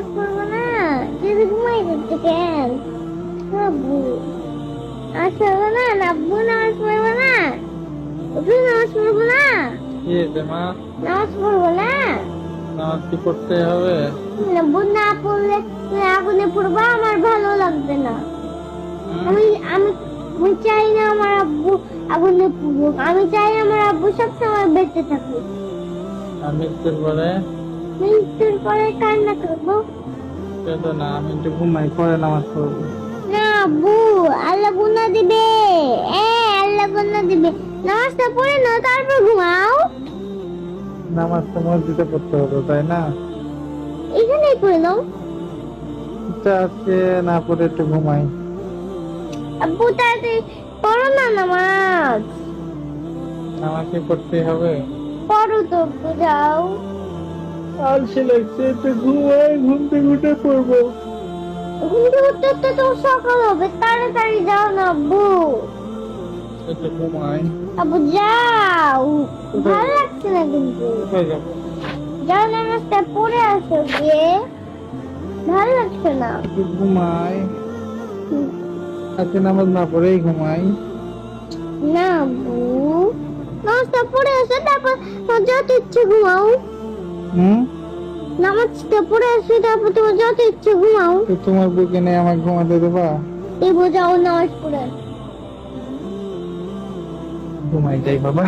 নামাজ পড়ব না যদি ঘুমাই যাচ্ছে কেন আব্বু নামাজ পড়ব না আব্বু নামাজ পড়ব না আব্বু নামাজ পড়ব না নামাজ পড়ব না আমি আমি আমি চাই না আমার আব্বু আগুনে পড়ুক আমি বেঁচে থাকুক পরে মৃত্যুর পরে কান্না করব? সেটা না আমি একটু ঘুমাই পরে নামাজ পড়ব। না আব্বু আল্লাহ গুনা দিবে। এ আল্লাহ গুনা দিবে। নামাজটা পড়ে নাও তারপর ঘুমাও। নামাজ তো মসজিদে পড়তে হবে তাই না? এখানেই পড়ে নাও। আজকে না পড়ে একটু ঘুমাই। আব্বু তাড়াতাড়ি পড়ো না নামাজ। নামাজ কি পড়তে হবে। পড়ো তো যাও। আলসে লাগছে একটু ঘুমাই ঘুম থেকে উঠে পড়ব। ঘুম থেকে উঠতে উঠতে তো সকাল হবে তাড়াতাড়ি যাও না আব্বু। আব্বু যাও। ভালো লাগছে না কিন্তু। যাও নামাজটা পড়ে আসো গিয়ে। ভালো লাগছে না। ঘুমাই আজকে নামাজ না পড়েই ঘুমাই না আব্বু। নামাজটা পড়ে আসো তারপর যত ইচ্ছে ঘুমাও। হুম? নামাজটা পড়ে আসি তারপর তোমার যত ইচ্ছে ঘুমাও। তো তোমার বুকে নেই আমার ঘুমাতে দেবা? এই বোঝাও নামাজ পড়ে। ঘুমাই যাই বাবা।